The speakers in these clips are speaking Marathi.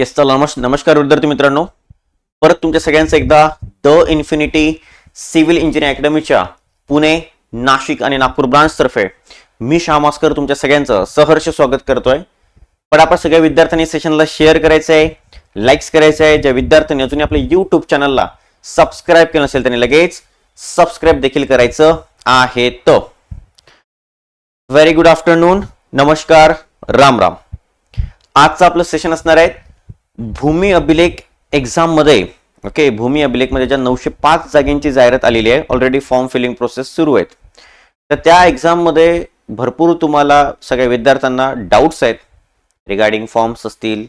येस चला नमस् नमस्कार विद्यार्थी मित्रांनो. परत तुमच्या सगळ्यांचं एकदा द इन्फिनिटी सिव्हिल इंजिनिअरिंग अकॅडमीच्या पुणे नाशिक आणि नागपूर ब्रांच तर्फे मी श्यामास्कर तुमच्या सगळ्यांचं सहर्ष स्वागत करतोय. पण आपण सगळ्या विद्यार्थ्यांनी सेशनला शेअर करायचं आहे लाईक्स करायचं आहे. ज्या विद्यार्थ्यांनी अजूनही आपल्या युट्यूब चॅनलला सबस्क्राईब केलं नसेल त्यांनी लगेच सबस्क्राईब देखील करायचं आहे तर व्हेरी गुड आफ्टरनून नमस्कार. राम राम. आजचं आपलं सेशन असणार आहे भूमी अभिलेख एक्झाममध्ये ओके भूमी अभिलेखमध्ये ज्या नऊशे पाच जागेंची जाहिरात आलेली आहे ऑलरेडी फॉर्म फिलिंग प्रोसेस सुरू आहेत. तर त्या एक्झाममध्ये भरपूर तुम्हाला सगळ्या विद्यार्थ्यांना डाऊट्स आहेत रिगार्डिंग फॉर्म्स असतील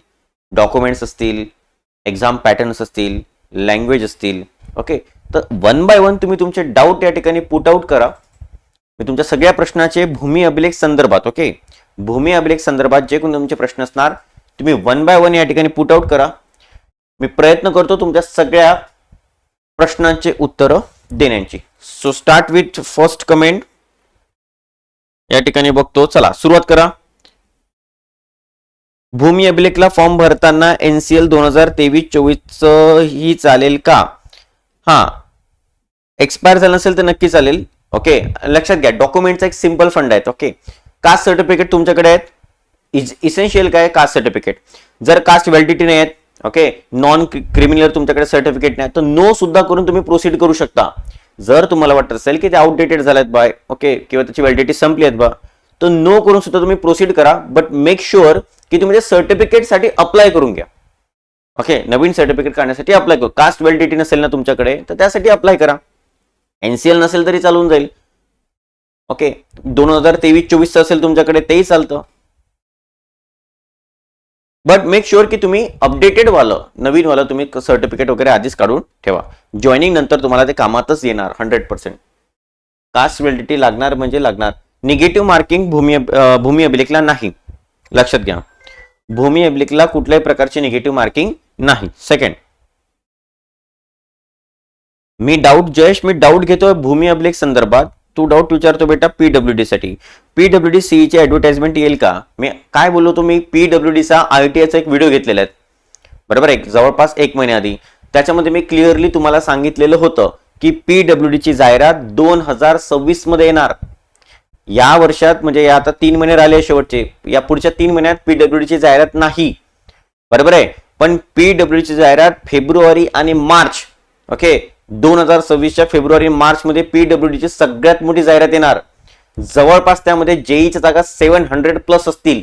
डॉक्युमेंट्स असतील एक्झाम पॅटर्न्स असतील लँग्वेज असतील ओके तर वन बाय वन तुम्ही तुमचे डाऊट या ठिकाणी पुट आउट करा. मी तुमच्या सगळ्या प्रश्नाचे भूमी अभिलेख संदर्भात ओके भूमी अभिलेख संदर्भात जे कोण तुमचे प्रश्न असणार तुम्ही वन बाय वन या ठिकाणी पुट आउट करा. मी प्रयत्न करतो तुमच्या सगळ्या प्रश्नांचे उत्तरं देण्याची. So start with first comment या ठिकाणी बघतो चला सुरुवात करा. भूमी अभिलेखला फॉर्म भरताना एनसीएल दोन हजार तेवीस चोवीस ही चालेल का? हा. एक्सपायर झालं नसेल तर नक्की चालेल. ओके लक्षात घ्या डॉक्युमेंटचा एक सिंपल फंड आहेत ओके कास्ट सर्टिफिकेट तुमच्याकडे आहेत. इसेन्शियल काय? Caste certificate. जर कास्ट व्हॅलिडिटी नाही आहेत ओके नॉन क्रिमिनल तुमच्याकडे सर्टिफिकेट नाही तर नो सुद्धा करून तुम्ही प्रोसीड करू शकता. जर तुम्हाला वाटत असेल की ते आउटडेटेड झालेत बाय ओके किंवा त्याची व्हॅलिडिटी संपली आहेत बा तर नो करून सुद्धा तुम्ही प्रोसीड करा बट मेक शुअर की तुम्ही ते सर्टिफिकेटसाठी अप्लाय करून घ्या. ओके नवीन सर्टिफिकेट काढण्यासाठी अप्लाय करू. कास्ट व्हॅलिडिटी नसेल ना तुमच्याकडे तर त्यासाठी अप्लाय करा. एनसीएल नसेल तरी चालून जाईल. ओके दोन हजार तेवीस चोवीस असेल तुमच्याकडे तेही चालतं. बट मेक शुअर की तुम्ही अपडेटेड वालं नवीन वालं तुम्ही सर्टिफिकेट वगैरे आधीच काढून ठेवा. जॉईनिंग नंतर तुम्हाला ते कामातच येणार हंड्रेड पर्सेंट कास्ट व्हॅलिडिटी लागणार म्हणजे लागणार. निगेटिव्ह मार्किंग भूमी भूमी अभिलेखला नाही. लक्षात घ्या. भूमी अभिलेखला कुठल्याही प्रकारचे निगेटिव्ह मार्किंग नाही. सेकंड मी डाऊट जयेश मी डाऊट घेतोय भूमी अभिलेख संदर्भात. तू डाऊट विचारतो बेटा पीडब्ल्यू डीसाठी पीडब्ल्यू डी सीईची ऍडव्हर्टाइजमेंट येईल का? मी काय बोललो तुम्ही पीडब्ल्यू डीचा आयटीआयचा एक व्हिडिओ घेतलेला आहे. बरोबर आहे? जवळपास एक महिन्याआधी त्याच्यामध्ये मी क्लिअरली तुम्हाला सांगितलेलं होतं की पीडब्ल्यू ची जाहिरात दोन हजार सव्वीसमध्ये येणार. या वर्षात म्हणजे या आता तीन महिने राहिले शेवटचे. या पुढच्या तीन महिन्यात पीडब्ल्यू ची जाहिरात नाही. बरोबर आहे? पण पीडब्ल्यू ची जाहिरात फेब्रुवारी आणि मार्च ओके? दोन हजार सव्वीसच्या फेब्रुवारी मार्च मध्ये पीडब्ल्यू ची सगळ्यात मोठी जाहिरात येणार. जवळपास त्यामध्ये जेईच्या जागा सेव्हन हंड्रेड प्लस असतील.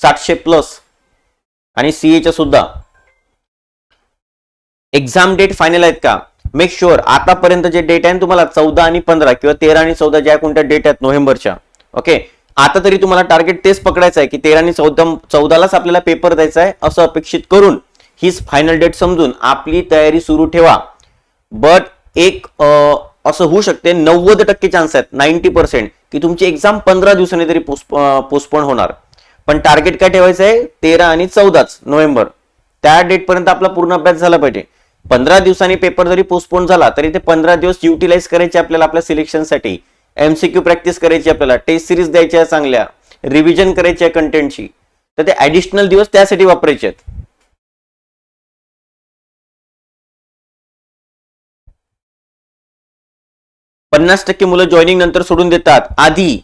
सातशे प्लस. आणि सीएच्या सुद्धा. एक्झाम डेट फायनल आहेत का? मेक शुअर आतापर्यंत जे डेट आहे तुम्हाला चौदा आणि पंधरा किंवा तेरा आणि चौदा ज्या कोणत्या डेट आहेत नोव्हेंबरच्या. ओके? आता तरी तुम्हाला टार्गेट तेच पकडायचं आहे की तेरा आणि चौदा चौदालाच आपल्याला पेपर द्यायचा आहे असं अपेक्षित करून हीच फायनल डेट समजून आपली तयारी सुरू ठेवा. बट एक असं होऊ शकते नव्वद टक्के चान्स आहेत नाईन्टी पर्सेंट की तुमची एक्झाम पंधरा दिवसांनी तरी पोस्टपोन होणार. पण टार्गेट काय ठेवायचं आहे? तेरा आणि चौदाच नोव्हेंबर. त्या डेट पर्यंत आपला पूर्ण अभ्यास झाला पाहिजे. पंधरा दिवसांनी पेपर जरी पोस्टपोन झाला तरी ते पंधरा दिवस युटिलाइज करायचे आपल्याला आपल्या सिलेक्शनसाठी एमसीक्यू प्रॅक्टिस करायची आपल्याला टेस्ट सिरीज द्यायच्या चांगल्या रिव्हिजन करायची आहे कंटेंटची तर ते ऍडिशनल दिवस त्यासाठी वापरायचे आहेत. पन्नास टक्के मुलं जॉईनिंग नंतर सोडून देतात. आधी.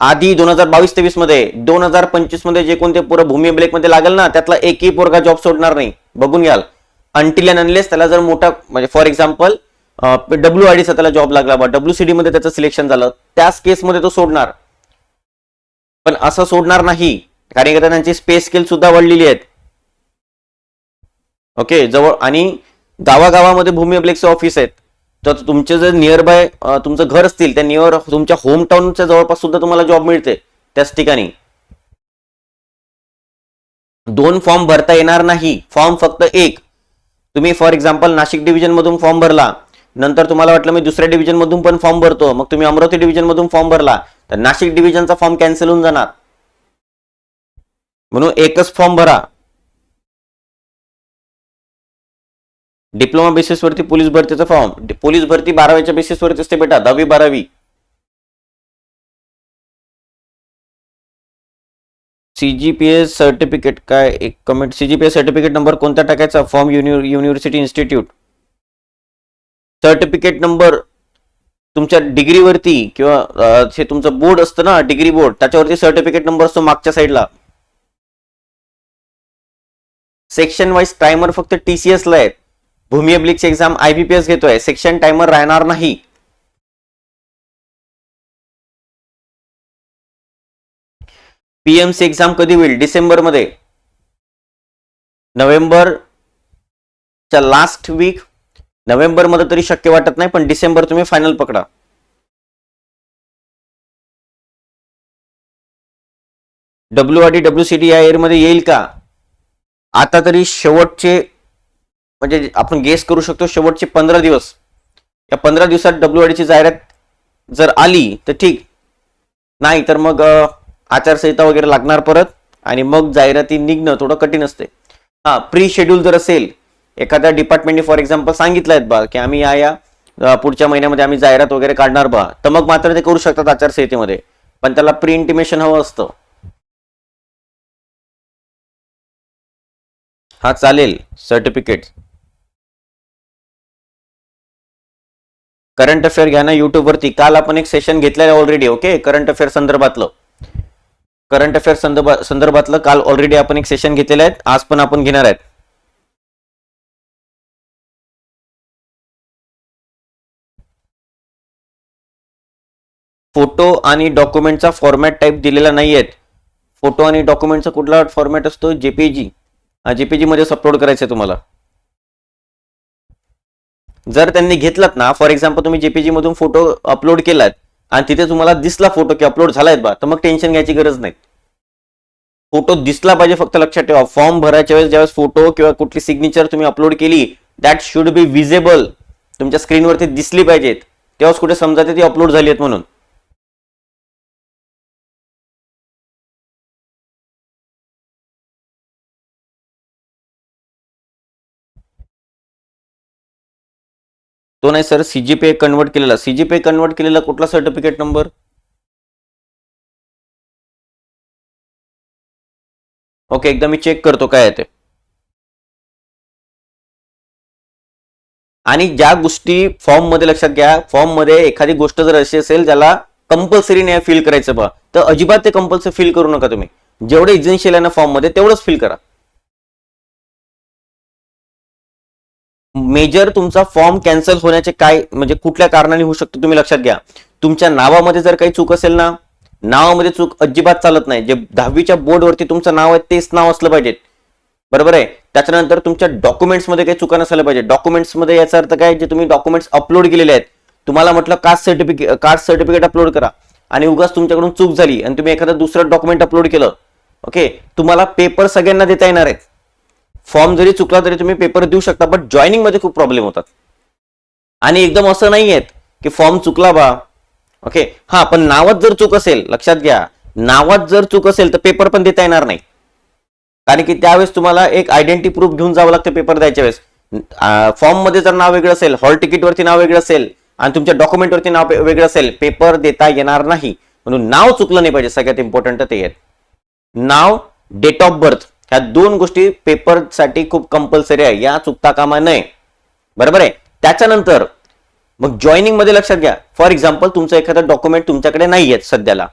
आधी दोन हजार बावीस तेवीसमध्ये. दोन हजार पंचवीसमध्ये जे कोणते पोरं भूमी ब्लॅकमध्ये लागेल ना त्यातला एकही पोरगा जॉब सोडणार नाही. बघून घ्याल. अंटील अँड अनलेस त्याला जर मोठा म्हणजे फॉर एक्झाम्पल डब्ल्यू आय डीचा त्याला जॉब लागला बा डब्ल्यू सी डी मध्ये त्याचं सिलेक्शन झालं त्याच केसमध्ये तो सोडणार. पण असं सोडणार नाही. कारण का त्यांची स्पेस स्किल सुद्धा वाढलेली आहेत. ओके जवळ आणि गावागावामध्ये भूमी अभिलेखचे ऑफिस आहेत. तर तुमचे जर नियर बाय तुमचं घर असतील त्या नियर तुमच्या होमटाऊनच्या जवळपास सुद्धा तुम्हाला जॉब मिळते त्याच ठिकाणी. दोन फॉर्म भरता येणार नाही. फॉर्म फक्त एक. तुम्ही फॉर एक्झाम्पल नाशिक डिव्हिजन मधून फॉर्म भरला नंतर तुम्हाला वाटलं मी दुसऱ्या डिव्हिजन मधून पण फॉर्म भरतो मग तुम्ही अमरावती डिव्हिजन मधून फॉर्म भरला तर नाशिक डिव्हिजनचा फॉर्म कॅन्सल होऊन जाणार. म्हणून एकच फॉर्म भरा. डिप्लोमा बेसिसवरती पोलीस भरतीचा फॉर्म पोलीस भरती बारावीच्या बेसिसवरती असते बेटा दहावी बारावी. सीजीपीएस सर्टिफिकेट काय? एक कमेंट सीजीपीएस सर्टिफिकेट नंबर कोणत्या टाकायचा? Form university institute certificate number तुमच्या डिग्रीवरती किंवा जे हे तुमचं बोर्ड असतं ना डिग्री बोर्ड त्याच्यावरती सर्टिफिकेट नंबर असतो मागच्या साईडला सेक्शन वाईज टायमर फक्त टीसीएस ला आहेत. भूमी अब्लिकची एक्झाम आयबीपीएस घेतोय. सेक्शन टायमर राहणार नाही. पीएमसी एक्झाम कधी होईल? डिसेंबरमध्ये. नोव्हेंबरच्या लास्ट वीक नोव्हेंबरमध्ये तरी शक्य वाटत नाही पण डिसेंबर तुम्ही फायनल पकडा. W R D W C D या एअरमध्ये मध्ये येईल का? आता तरी शेवटचे म्हणजे आपण गेस करू शकतो शेवटचे पंधरा दिवस. या पंधरा दिवसात डब्ल्यू ची जाहिरात जर आली तर ठीक. नाही तर मग आचारसंहिता वगैरे लागणार परत आणि मग जाहिराती निघणं थोडं कठीण असते. हा प्री शेड्यूल जर असेल एखाद्या डिपार्टमेंटने फॉर एक्झाम्पल सांगितलं आहेत बा की आम्ही या या पुढच्या महिन्यामध्ये आम्ही जाहिरात वगैरे काढणार बा तर मग मात्र ते करू शकतात आचारसंहितेमध्ये. पण त्याला प्री इंटिमेशन हवं असतं. हा चालेल. सर्टिफिकेट करंट अफेअर घ्या ना युट्यूबवरती काल आपण एक सेशन घेतलेलं ऑलरेडी ओके करंट अफेअर संदर्भातलं. करंट अफेअर संदर्भात संदर्भातलं काल ऑलरेडी आपण एक सेशन घेतलेलं आहे. आज पण आपण घेणार आहेत. फोटो आणि डॉक्युमेंटचा फॉर्मॅट टाईप दिलेला नाही आहेत फोटो आणि डॉक्युमेंटचा कुठला फॉर्मॅट असतो? जेपीजी. जेपीजी मध्येच अपलोड करायचं आहे तुम्हाला. जर त्यांनी घेतलात ना फॉर एक्झाम्पल तुम्ही जेपीजी मधून फोटो अपलोड केलात आणि तिथे तुम्हाला दिसला फोटो की अपलोड झालाय बा तर मग टेन्शन घ्यायची गरज नाही. फोटो दिसला पाहिजे फक्त लक्षात ठेवा. फॉर्म भरायच्या वेळेस ज्यावेळेस फोटो किंवा कुठली सिग्नेचर तुम्ही अपलोड केली दॅट शुड बी विजेबल तुमच्या स्क्रीनवरती दिसली पाहिजेत. तेव्हाच कुठे समजा ती अपलोड झाली आहेत म्हणून. तो नाही सर सीजीपीए कन्वर्ट केलेला. सीजीपीए कन्वर्ट केलेला कुठला सर्टिफिकेट नंबर ओके एकदा मी चेक करतो काय आहे ते. आणि ज्या गोष्टी फॉर्ममध्ये लक्षात घ्या फॉर्ममध्ये एखादी गोष्ट जर अशी असेल ज्याला कंपल्सरी नाही फिल करायचं बा तर अजिबात ते कंपल्सरी फिल करू नका तुम्ही. जेवढे इजेन्शियल आहे ना फॉर्ममध्ये तेवढंच फिल करा. मेजर तुमचा फॉर्म कॅन्सल होण्याचे काय म्हणजे कुठल्या कारणाने होऊ शकतो तुम्ही लक्षात घ्या. तुमच्या नावामध्ये जर काही चूक असेल ना नावामध्ये चूक अजिबात चालत नाही. जे दहावीच्या बोर्डवरती तुमचं नाव आहे तेच नाव असलं पाहिजे बरोबर आहे? त्याच्यानंतर तुमच्या डॉक्युमेंट्समध्ये काही चुका नसायला पाहिजे डॉक्युमेंट्समध्ये याचा अर्थ काय जे तुम्ही डॉक्युमेंट्स अपलोड केलेले आहेत तुम्हाला म्हटलं caste certificate caste certificate upload करा. आणि उगाच तुमच्याकडून चूक झाली आणि तुम्ही एखादं दुसरं डॉक्युमेंट अपलोड केलं. ओके? तुम्हाला पेपर सगळ्यांना देता येणार आहेत. फॉर्म जरी चुकला तरी तुम्ही पेपर देऊ शकता बट जॉईनिंगमध्ये खूप प्रॉब्लेम होतात. आणि एकदम असं नाही आहेत की फॉर्म चुकला बा. ओके हा पण नावात जर चूक असेल लक्षात घ्या. नावात जर चूक असेल तर पेपर पण देता येणार नाही. कारण की त्यावेळेस तुम्हाला एक आयडेंटिटी प्रूफ घेऊन जावं लागतं पेपर द्यायच्या वेळेस. फॉर्ममध्ये जर नाव वेगळं असेल हॉल तिकीट वरती नाव वेगळं असेल आणि तुमच्या डॉक्युमेंट वरती नाव वेगळं असेल पेपर देता येणार नाही. म्हणून नाव चुकलं नाही पाहिजे सगळ्यात इम्पॉर्टंट ते आहेत. नाव डेट ऑफ बर्थ ह्या दोन गोष्टी पेपरसाठी खूप कंपल्सरी आहे. या चुकता कामा नये. बरोबर आहे? त्याच्यानंतर मग जॉईनिंगमध्ये लक्षात घ्या. फॉर एक्झाम्पल तुमचं एखादं डॉक्युमेंट तुमच्याकडे नाही आहेत सध्याला.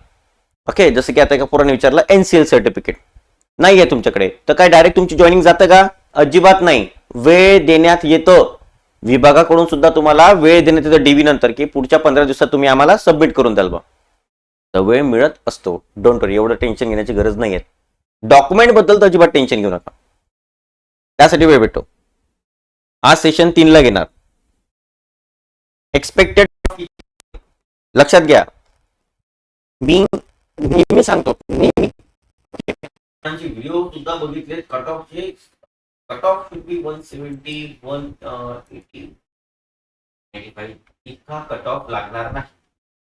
ओके जसं की आता एका पोराने विचारलं एनसीएल सर्टिफिकेट नाही आहे तुमच्याकडे. तर काय डायरेक्ट तुमची जॉईनिंग जातं का? अजिबात नाही. वेळ देण्यात येतं. विभागाकडून सुद्धा तुम्हाला वेळ देण्यात येतं डीव्ही नंतर की पुढच्या पंधरा दिवसात तुम्ही आम्हाला सबमिट करून द्याल बा. तर वेळ मिळत असतो. डोंट वरी एवढं टेन्शन घेण्याची गरज नाही आहे डॉक्युमेंटबद्दल तर अजिबात टेन्शन घेऊ नका. त्यासाठी वेळ भेटतो. आज सेशन तीनला घेणार. एक्सपेक्टेड लक्षात घ्या. मी नेहमी सांगतो नेहमी. व्हिडिओ सुद्धा बघितले cut ऑफचे cut off should be one seventy one eighty इतका कट ऑफ लागणार नाही.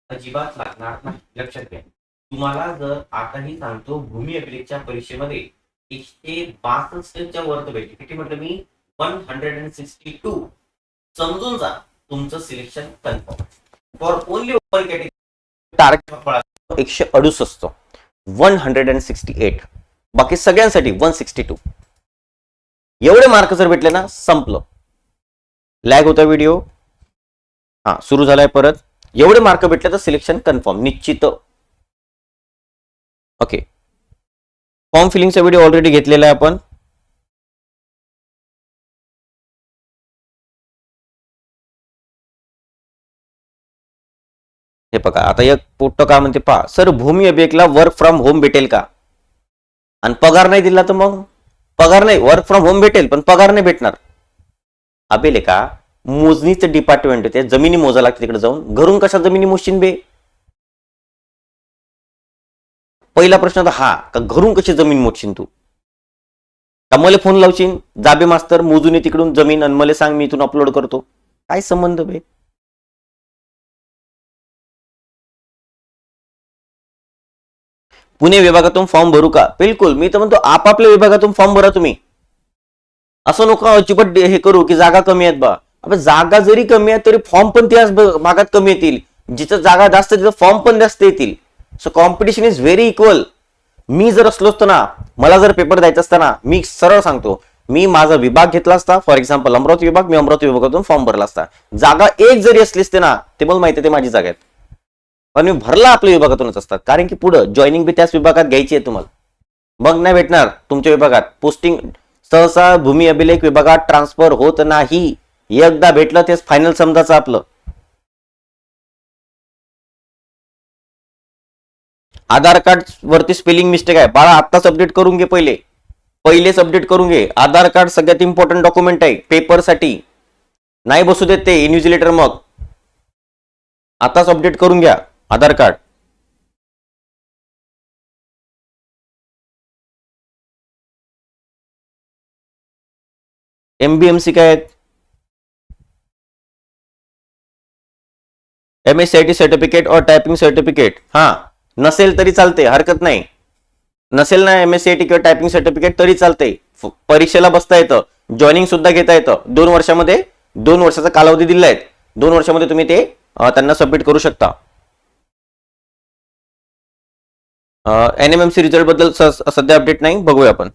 अजिबात लागणार नाही. लक्षात घ्या. तुम्हाला जर आताही सांगतो भूमी अभिलेखच्या परीक्षेमध्ये एकशे बासष्टच्या वरत किती म्हटलं मी? One hundred and sixty two. समजून जा तुमचं selection confirm. For only open category target एकशे अडुसष्ट one hundred and sixty eight. बाकी सगळ्यांसाठी वन सिक्स्टी टू. एवढे मार्क जर भेटले ना संपलं. लॅग होता व्हिडिओ हा सुरू झालाय परत. एवढे मार्क भेटले तर सिलेक्शन कन्फर्म निश्चित. ओके फॉर्म फिलिंगचा व्हिडिओ ऑलरेडी घेतलेला आहे आपण. हे बघा आता एक पोट्ट का म्हणते पहा. सर भूमी अभियकला वर्क फ्रॉम होम भेटेल का? आणि पगार नाही दिला तर मग? पगार नाही वर्क फ्रॉम होम भेटेल पण पगार नाही भेटणार. अबेले का मोजणीचं डिपार्टमेंट ते जमिनी मोजा लागते तिकडे जाऊन. घरून कशा जमिनी मोजशीन बे? पहिला प्रश्न तर हा का घरून कशी जमीन मोजशीन तू? का मला फोन लावशील? जाबे मास्तर मोजून ये तिकडून जमीन आणि मला सांग मी इथून अपलोड करतो. काय संबंध बे? पुणे विभागातून फॉर्म भरू का? बिलकुल मी तर म्हणतो आपापल्या विभागातून फॉर्म भरा तुम्ही. असं नको अजिबात हे करू की जागा कमी आहेत बा. आपण जागा जरी कमी आहेत तरी फॉर्म पण त्याच भागात कमी येतील. जिथं जागा जास्त तिथं फॉर्म पण जास्त येतील. So competition is very equal मी जर असलो असतो ना मला जर पेपर द्यायचा असताना मी सरळ सांगतो मी माझा विभाग घेतला असता फॉर एक्झाम्पल अमरावती विभाग मी अमरावती विभागातून फॉर्म भरला असता. जागा एक जरी असली असते ना ते मला माहिती आहे ते माझी जागा आहेत. पण मी भरला आपल्या विभागातूनच असतात कारण की पुढं जॉईनिंग बी त्याच विभागात घ्यायची आहे तुम्हाला. मग नाही भेटणार तुमच्या विभागात. पोस्टिंग सहसा भूमी अभिलेख विभागात ट्रान्सफर होत नाही. एकदा भेटलं तेच फायनल समजायचं आपलं. आधार कार्ड वरती स्पेलिंग मिस्टेक आहे. बाळा आत्ताच अपडेट करून घे पहिले. पहिलेच अपडेट करून घे. आधार कार्ड सगळ्यात इम्पॉर्टंट डॉक्युमेंट आहे. पेपरसाठी नाही बसू देत ते इन्व्हिजिलेटर मग. आताच अपडेट करून घ्या. आधार कार्ड एमबीएमसी काय आहेत? M S C I T certificate और टायपिंग सर्टिफिकेट हा. नसेल तरी चालते हरकत नाही. नसेल ना M S C I T किंवा टायपिंग सर्टिफिकेट तरी चालते परीक्षेला बसता येतं. जॉईनिंग सुद्धा घेता येतं. दोन वर्षामध्ये दोन वर्षाचा कालावधी दिला आहे. दोन वर्षामध्ये तुम्ही ते त्यांना सबमिट करू शकता. एन एम एम सी रिझल्टबद्दल सध्या अपडेट नाही. बघूया आपण.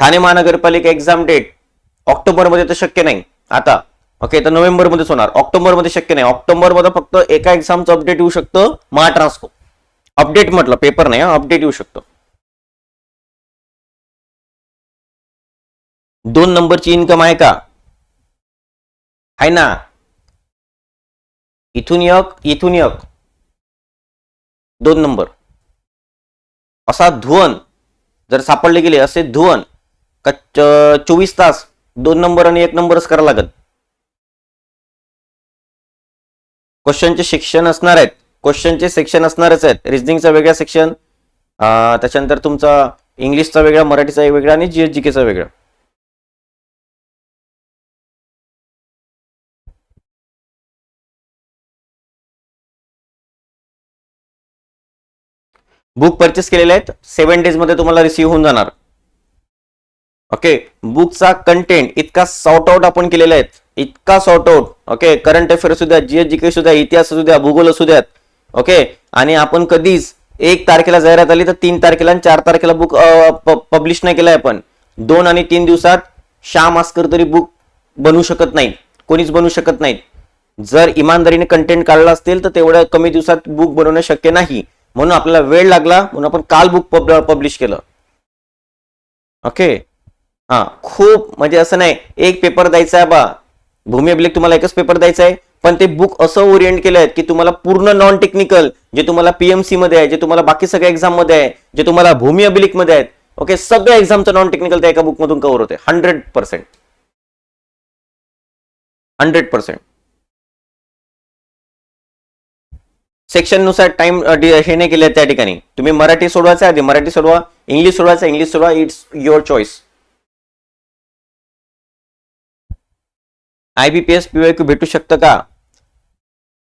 ठाणे महानगरपालिका एक्झाम डेट ऑक्टोबरमध्ये तर शक्य नाही. आता ओके तर नोव्हेंबरमध्येच होणार ऑक्टोबरमध्ये शक्य नाही. ऑक्टोबरमध्ये फक्त एका एक्झामचं अपडेट येऊ शकतं महाट्रान्सको अपडेट म्हटलं पेपर नाही अपडेट येऊ शकतं. दोन नंबरची इन्कम आहे का? आहे ना? इथून यक इथून यक दोन नंबर. असा धुवन जर सापडले गेले असे धुवन का चोवीस तास दोन नंबर आणि एक नंबरच करावं लागत क्वेश्चनचे सेक्शन असणार आहेत. क्वेश्चनचे सेक्शन असणारच आहेत. रिझनिंगचा वेगळा सेक्शन त्याच्यानंतर तुमचा इंग्लिशचा वेगळा मराठीचा एक वेगळा आणि जीएस जीकेचा वेगळा. बुक परचेस केलेले आहेत. सेव्हन डेजमध्ये तुम्हाला रिसीव्ह होऊन जाणार. ओके बुकचा कंटेंट इतका सॉर्ट आउट आपण केलेला आहे इतका sort out okay current affair असू द्या जीएस जीके असू द्या इतिहास असू द्या भूगोल असू द्यात. ओके आणि आपण कधीच एक तारखेला जाहिरात आली तर तीन तारखेला आणि चार तारखेला बुक पब्लिश नाही केलाय आपण. दोन आणि तीन दिवसात श्याम आस्कर तरी बुक बनवू शकत नाही कोणीच बनवू शकत नाहीत. जर इमानदारीने कंटेंट काढला असतील तर तेवढ्या कमी दिवसात बुक बनवणं शक्य नाही. म्हणून आपल्याला वेळ लागला म्हणून आपण काल बुक पब्लिश केलं. ओके हा खूप म्हणजे असं नाही एक पेपर द्यायचा आहे बा. भूमी अभिलेख तुम्हाला एकच पेपर द्यायचा आहे. पण ते बुक असं ओरिएंट केलं आहे की तुम्हाला पूर्ण नॉन टेक्निकल जे तुम्हाला पीएमसी मध्ये आहे जे तुम्हाला बाकी सगळ्या एक्झाममध्ये आहे जे तुम्हाला भूमी अभिलेखमध्ये आहेत ओके सगळ्या एक्झामचं नॉन टेक्निकल त्या एका बुक मधून कव्हर होते हंड्रेड पर्सेंट हंड्रेड पर्सेंट सेक्शननुसार टाइम हे नाही केले त्या ठिकाणी. तुम्ही मराठी सोडवायचं आधी मराठी सोडवा इंग्लिश सोडवायचं इंग्लिश सोडवा it's your choice IBPS PYQ भेटू शकतं का?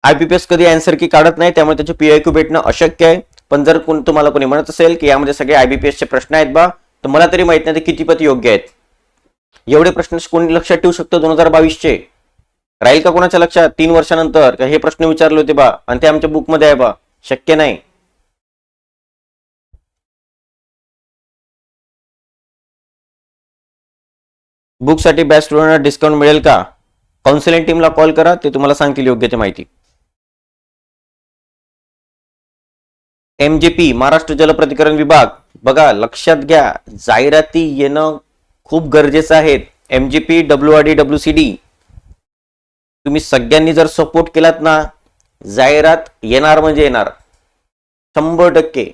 आयबीपीएस कधी अँसर की काढत नाही त्यामुळे त्याचे पीआयक्यू भेटणं अशक्य आहे. पण जर कोण तुम्हाला कोणी म्हणत असेल की यामध्ये सगळे आयबीपीएसचे प्रश्न आहेत बा तर मला तरी माहीत नाही ते कितीपत योग्य आहेत. एवढे प्रश्न कोणी लक्षात ठेवू शकतो दोन हजार बावीसचे? राहील का कोणाच्या लक्षात? तीन वर्षानंतर. का हे प्रश्न विचारले होते बा आणि ते आमच्या बुकमध्ये आहे बा. शक्य नाही. बुकसाठी बॅच स्टुडंटला डिस्काउंट मिळेल का? काउन्सिलिंग टीमला कॉल करा ते तुम्हाला सांगतील योग्य ते माहिती. एमजेपी महाराष्ट्र जलप्रतिकरण विभाग. बघा लक्षात घ्या जाहिराती येणं खूप गरजेचं आहे. MJP W R D W C D तुम्ही सगळ्यांनी जर सपोर्ट केलात ना जाहिरात येणार म्हणजे येणार. शंभर टक्के.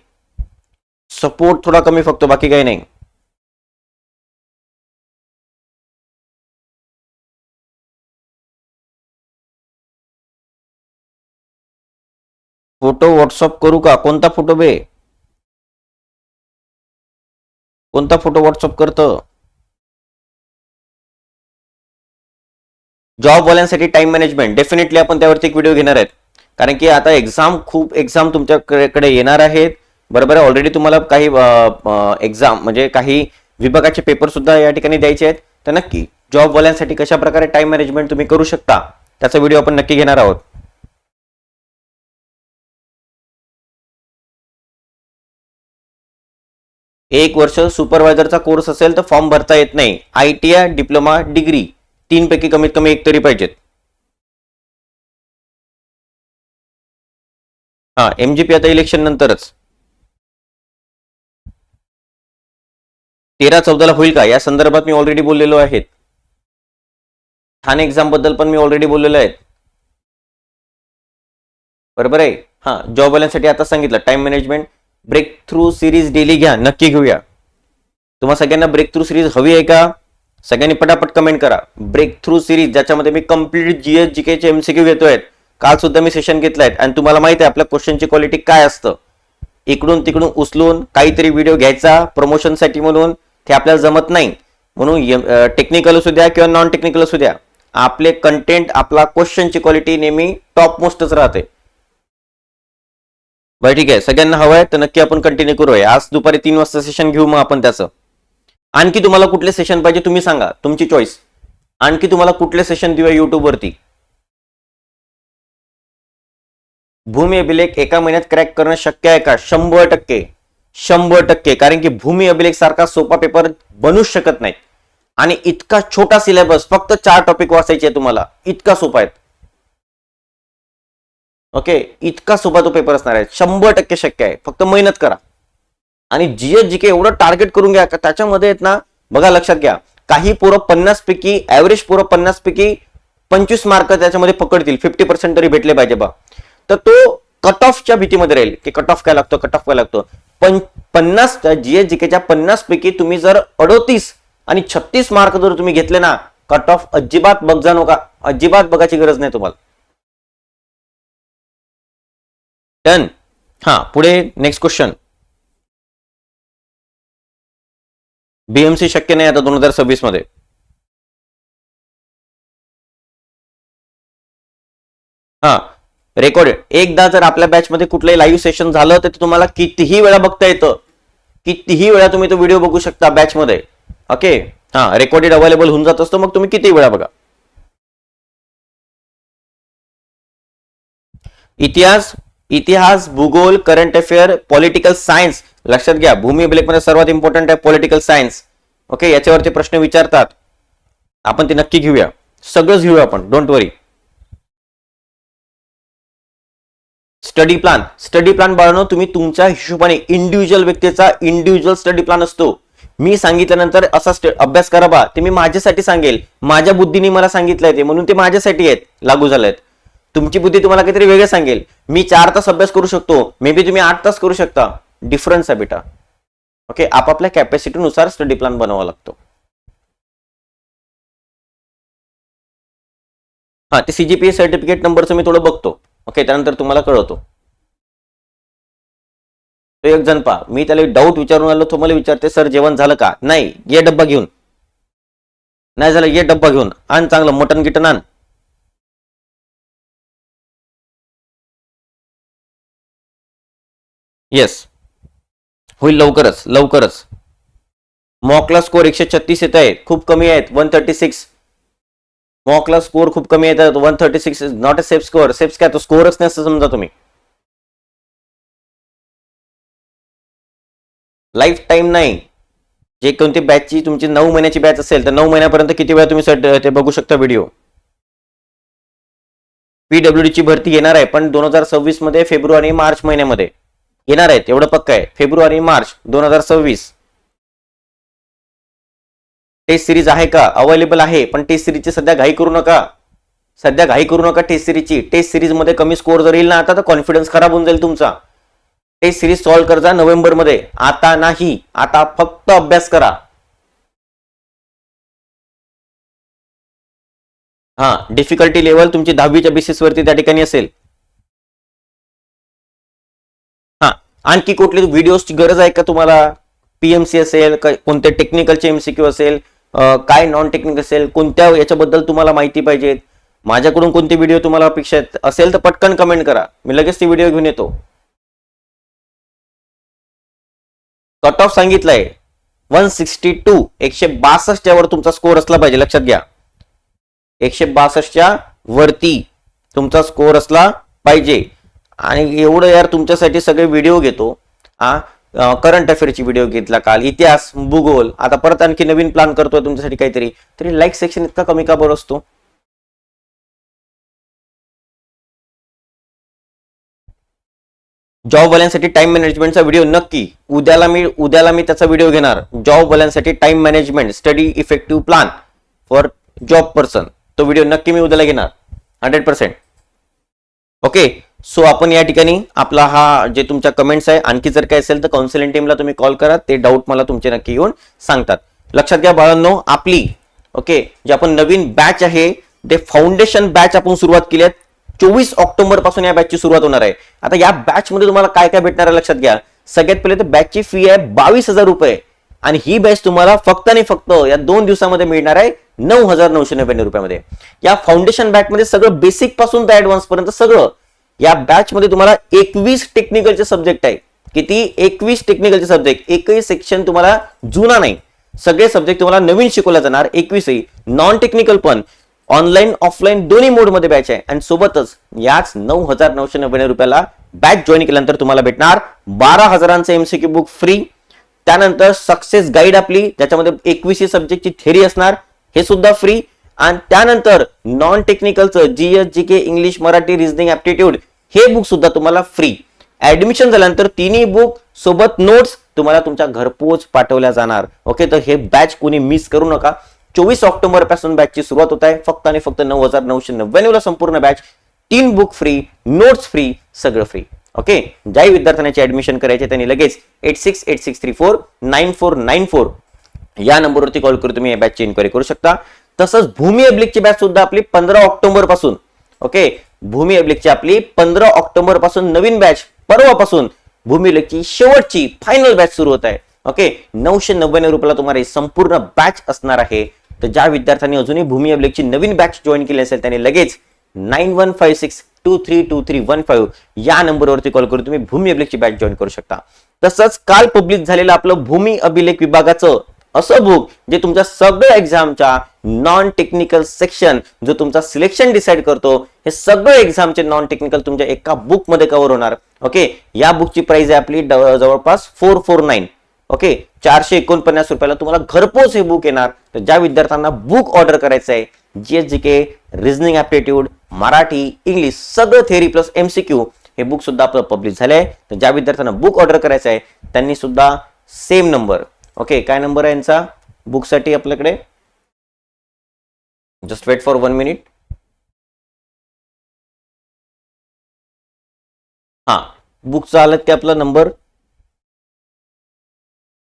सपोर्ट थोडा कमी फक्त बाकी काही नाही. फोटो व्हॉट्सअप करू का? कोणता फोटो बे? कोणता फोटो व्हॉट्सअप करत? जॉब वाल्यांसाठी टाइम मॅनेजमेंट. डेफिनेटली आपण त्यावरती एक व्हिडिओ घेणार आहेत. कारण की आता एक्झाम खूप एक्झाम तुमच्याकडे येणार आहेत. बरोबर आहे? ऑलरेडी तुम्हाला काही एक्झाम म्हणजे काही विभागाचे पेपर सुद्धा या ठिकाणी द्यायचे आहेत. तर नक्की जॉब वाल्यांसाठी कशा प्रकारे टाइम मॅनेजमेंट तुम्ही करू शकता त्याचा व्हिडिओ आपण नक्की घेणार आहोत. एक वर्ष सुपरवायझरचा कोर्स असेल तर फॉर्म भरता येत नाही. I T I diploma degree तीन पैकी कमीत कमी एक तरी पाहिजेत. हा एमजीपी आता इलेक्शन नंतरच. तेरा चौदाला होईल का? या संदर्भात मी ऑलरेडी बोललेलो आहे ठाणे एक्झामबद्दल पण मी ऑलरेडी बोललेलो आहे बरोबर आहे? हा जॉब वाल्यांसाठी आता सांगितलं. Time management breakthrough series daily घ्या नक्की घेऊया. तुम्हाला सगळ्यांना ब्रेक थ्रू सिरीज हवी आहे का? सगळ्यांनी पटापट कमेंट करा. ब्रेक थ्रू सिरीज ज्याच्यामध्ये मी कंप्लीट जीएस जीकेचे एमसीक्यू घेतोय. काल सुद्धा मी सेशन घेतलाय. आणि तुम्हाला माहिती आहे आपल्या क्वेश्चनची क्वालिटी काय असतं? इकडून तिकडून उचलून काहीतरी व्हिडिओ घ्यायचा प्रमोशनसाठी म्हणून ते आपल्याला जमत नाही. म्हणून टेक्निकल असू द्या किंवा नॉन टेक्निकल असू द्या आपले कंटेंट आपला क्वेश्चनची क्वालिटी नेहमी टॉप मोस्टच राहते. बरं ठीक आहे. सगळ्यांना हवं आहे तर नक्की आपण कंटिन्यू करूया. आज दुपारी तीन वाजता सेशन घेऊ मग आपण त्याचं. आणखी तुम्हाला कुठले सेशन पाहिजे तुम्ही सांगा. तुमची चॉईस आणखी तुम्हाला कुठले सेशन देऊया युट्यूबवरती भूमी अभिलेख एका महिन्यात क्रॅक करणं शक्य आहे का? शंभर टक्के. शंभर टक्के. कारण की भूमी अभिलेख सारखा सोपा पेपर बनूच शकत नाही आणि इतका छोटा सिलेबस फक्त चार टॉपिक वाचायचे तुम्हाला. इतका सोपा आहे ओके इतका सोपा तो पेपर असणार आहे. शंभर टक्के शक्य आहे. फक्त मेहनत करा. आणि जीएस जी के एवढं टार्गेट करून घ्या का त्याच्यामध्ये आहेत ना बघा लक्षात घ्या. काही पोरं पन्नास पैकी ऍव्हरेज पोरं पन्नास पैकी पंचवीस मार्क त्याच्यामध्ये पकडतील. फिफ्टी पर्सेंट तरी भेटले पाहिजे बा. तर तो कट ऑफच्या भीतीमध्ये राहील की कट ऑफ काय लागतो कट ऑफ काय लागतो. पण पन्नास जीएस जीकेच्या पन्नास पैकी तुम्ही जर अडोतीस आणि छत्तीस मार्क जर तुम्ही घेतले ना कट ऑफ अजिबात बघजा नका. अजिबात बघायची गरज नाही तुम्हाला. डन हा पुढे नेक्स्ट क्वेश्चन बीएमसी शक्य नाही आता दोन हजार सव्वीसमध्ये. हा रेकॉर्ड एकदा जर आपल्या बॅच मध्ये कुठलंही लाईव्ह सेशन झालं तर तुम्हाला कितीही वेळा बघता येतं. कितीही वेळा तुम्ही तो व्हिडिओ बघू शकता बॅच मध्ये. ओके हा रेकॉर्डेड अवेलेबल होऊन जात असतो मग तुम्ही किती वेळा बघा. इतिहास इतिहास भूगोल करंट अफेअर पॉलिटिकल सायन्स लक्षात घ्या भूमी अभिलेखमध्ये सर्वात इम्पॉर्टंट आहे पॉलिटिकल सायन्स ओके याच्यावरती प्रश्न विचारतात. आपण ते नक्की घेऊया. सगळंच घेऊया आपण don't worry study plan study plan बाळणं तुम्ही तुमच्या हिशोबाने इंडिव्हिज्युअल व्यक्तीचा इंडिव्हिज्युअल स्टडी प्लॅन असतो. मी सांगितल्यानंतर असा अभ्यास करा बा. ते मी माझ्यासाठी सांगेल. माझ्या बुद्धीने मला सांगितलंय ते म्हणून ते माझ्यासाठी आहेत. लागू झालेत. तुमची बुद्धी तुम्हाला काहीतरी वेगळं सांगेल. मी चार तास अभ्यास करू शकतो. मे बी तुम्ही आठ तास करू शकता. डिफरन्स आहे बेटा. ओके आपापल्या कॅपॅसिटीनुसार स्टडी प्लॅन बनवावा लागतो. हा ते सीजीपीए सर्टिफिकेट नंबरचं मी थोडं बघतो. ओके त्यानंतर तुम्हाला कळवतो. तो एक जण पा मी त्याला डाऊट विचारून आलो. तो मला विचारते सर जेवण झालं का? नाही. ये डब्बा घेऊन. नाही झालं. ये डब्बा घेऊन. आण चांगलं. मटन गिटन आण. येस होईल लवकरच लवकरच. मॉकला स्कोर एकशे छत्तीस येत आहेत खूप कमी आहेत वन थर्टी सिक्स मॉकला स्कोर खूप कमी येतात one thirty six is not a safe score safe काय तो स्कोअरच नाही असं समजा तुम्ही. लाईफ टाईम नाही. जे कोणती बॅचची तुमची नऊ महिन्याची बॅच असेल तर नऊ महिन्यापर्यंत किती वेळा तुम्ही ते बघू शकता व्हिडिओ पीडब्ल्यू ची भरती येणार आहे पण दोन हजार सव्वीसमध्ये फेब्रुवारी मार्च महिन्यामध्ये. येणार आहेत. एवढं पक्क आहे. फेब्रुवारी मार्च दोन हजार सव्वीस. टेस्ट सिरीज आहे का? अवेलेबल आहे. पण टेस्ट सिरीजची सध्या घाई करू नका. सध्या घाई करू नका टेस्ट सिरीजची टेस्ट सिरीजमध्ये कमी स्कोर जर येईल ना आता तर कॉन्फिडन्स खराब होऊन जाईल तुमचा. टेस्ट सिरीज सॉल्व्ह करता नोव्हेंबरमध्ये. आता नाही. आता फक्त अभ्यास करा. हा डिफिकल्टी लेवल तुमची दहावीच्या बेसिस वरती त्या ठिकाणी असेल. आणखी कुठली व्हिडिओची गरज आहे का तुम्हाला? पीएमसी असेल कोणते टेक्निकलचे एमसीक्यू असेल काय नॉन टेक्निकल असेल कोणत्या याच्याबद्दल तुम्हाला माहिती पाहिजे माझ्याकडून कोणते व्हिडिओ तुम्हाला अपेक्षा आहेत असेल तर पटकन कमेंट करा. मी लगेच ती व्हिडिओ घेऊन येतो. कट ऑफ सांगितलंय. वन सिक्स्टी टू एकशे बासष्टच्या वर तुमचा स्कोअर असला पाहिजे लक्षात घ्या. एकशे बासष्टच्या वरती तुमचा स्कोअर असला पाहिजे. आणि एवढं यार तुमच्यासाठी सगळे व्हिडिओ घेतो. हा? करंट अफेअरची व्हिडिओ घेतला काल इतिहास भूगोल. आता परत आणखी नवीन प्लॅन करतोय तुमच्यासाठी काहीतरी. तरी लाईक सेक्शन इतका कमी का बरं असतो? जॉब वाल्यांसाठी टाइम मॅनेजमेंटचा व्हिडिओ नक्की. उद्याला मी उद्याला मी त्याचा व्हिडिओ घेणार. Job वाल्यांसाठी time management study effective plan for job person तो व्हिडिओ नक्की मी उद्याला घेणार. हंड्रेड पर्सेंट ओके सो आपण या ठिकाणी आपला हा जे तुमच्या कमेंट्स आहे आणखी जर काय असेल तर काउन्सिलिंग टीमला तुम्ही कॉल करा. ते डाऊट मला तुमचे नक्की येऊन सांगतात. लक्षात घ्या बाळांनो आपली ओके जे आपण नवीन बॅच आहे ते फाउंडेशन बॅच आपण सुरुवात केली आहे चोवीस ऑक्टोबरपासून या बॅचची सुरुवात होणार आहे. आता या बॅच मध्ये तुम्हाला काय काय भेटणार आहे लक्षात घ्या. सगळ्यात पहिले तर बॅचची फी आहे बावीस हजार रुपये. आणि ही बॅच तुम्हाला फक्त आणि फक्त या दोन दिवसामध्ये मिळणार आहे नऊ हजार नऊशे नव्याण्णव रुपयामध्ये. या फाउंडेशन बॅच मध्ये सगळं बेसिकपासून तर ऍडव्हान्स पर्यंत सगळं या बॅच मध्ये तुम्हाला एकवीस टेक्निकलचे सब्जेक्ट आहे. किती? एकवीस टेक्निकलचे सब्जेक्ट एकही सेक्शन तुम्हाला जुना नाही. सगळे सब्जेक्ट तुम्हाला नवीन शिकवल्या जाणार. एकवीसही. नॉन टेक्निकल पण. ऑनलाईन ऑफलाईन दोन्ही मोडमध्ये बॅच आहे. आणि सोबतच याच नऊ हजार नऊशे नव्याण्णव रुपयाला बॅच जॉईन केल्यानंतर तुम्हाला भेटणार बारा हजारांचं एमसीक्यू बुक फ्री त्यानंतर सक्सेस गाईड आपली. ज्याच्यामध्ये एकवीसशे सब्जेक्टची थेरी असणार. हे सुद्धा फ्री आणि त्यानंतर non टेक्निकलचं GS G K English Marathi reasoning aptitude हे बुक सुद्धा तुम्हाला फ्री ऍडमिशन झाल्यानंतर तिन्ही बुक सोबत नोट्स तुम्हाला तुमच्या घरपोच पाठवल्या जाणार. ओके तर हे बॅच कोणी मिस करू नका. चोवीस ऑक्टोबरपासून बॅचची सुरुवात होत आहे. फक्त आणि फक्त नऊ हजार नऊशे नव्याण्णवला संपूर्ण बॅच तीन बुक फ्री नोट्स फ्री सगळं फ्री ओके ज्याही विद्यार्थ्यांची ऍडमिशन करायचे त्यांनी लगेच eight six eight six three four nine four nine four या नंबरवरती कॉल करून तुम्ही या बॅचची इन्क्वायरी करू शकता. तसंच भूमी अब्लिकची बॅच सुद्धा आपली पंधरा ऑक्टोबरपासून ओके? भूमी अब्लिकची आपली पंधरा ऑक्टोबरपासून नवीन बॅच परवापासून भूमी अब्लिकची शेवटची फायनल बॅच सुरू होत आहे ओके? नऊशे नव्याण्णव रुपयाला तुम्हाला ही संपूर्ण बॅच असणार आहे. तर ज्या विद्यार्थ्यांनी अजूनही भूमी अब्लिकची नवीन बॅच जॉईन केली असेल त्यांनी लगेच nine one five six two three two three one five या नंबरवरती कॉल करून तुम्ही भूमी अभिलेखची बॅच जॉईन करू शकता. तसंच काल पब्लिक झालेलं आपलं भूमी अभिलेख विभागाचं असं बुक जे तुमच्या सगळ्या एक्झामच्या नॉन टेक्निकल सेक्शन जो तुमचा सिलेक्शन डिसाईड करतो हे सगळं एक्झामचे नॉन टेक्निकल तुमच्या एका बुकमध्ये कव्हर होणार. ओके या बुकची प्राइस आहे आपली जवळपास फोर फोर नाईन ओके चारशे एकोणपन्नास रुपयाला तुम्हाला घरपोच हे बुक येणार. तर ज्या विद्यार्थ्यांना बुक ऑर्डर करायचं आहे G S G K reasoning aptitude Marathi English सगळं थेअरी प्लस एमसीक्यू हे बुक सुद्धा आपलं पब्लिश झालं आहे तर ज्या विद्यार्थ्यांना बुक ऑर्डर करायचं आहे त्यांनी सुद्धा सेम नंबर ओके काय नंबर आहे यांचा? बुकसाठी आपल्याकडे? Just wait for one minute हा बुकचा आलं ते आपला नंबर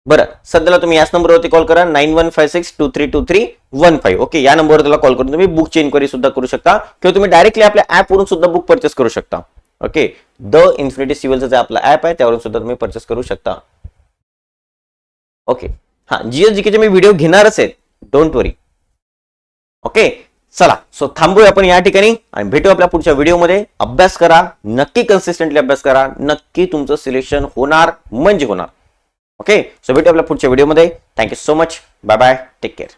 बरं सध्याला तुम्ही याच नंबरवरती कॉल करा. Nine one five six two three two three one five okay या नंबरवर त्याला कॉल करून तुम्ही बुकची इन्क्वायरी सुद्धा करू शकता. किंवा तुम्ही डायरेक्टली आपल्या ॲपवरून सुद्धा बुक परचेस करू शकता. ओके द इन्फिनिटी सिव्हिलचं जे आपला ॲप आहे त्यावरून सुद्धा तुम्ही परचेस करू शकता. ओके हा जीएस जीकेचे मी व्हिडिओ घेणारच आहेत. डोंट वरी ओके चला. सो थांबूया आपण या ठिकाणी आणि भेटू आपल्या पुढच्या व्हिडिओमध्ये अभ्यास करा. नक्की कन्सिस्टंटली अभ्यास करा. नक्की तुमचं सिलेक्शन होणार म्हणजे होणार. ओके सो भेटू आपल्या पुढच्या व्हिडिओमध्ये thank you so much bye bye take care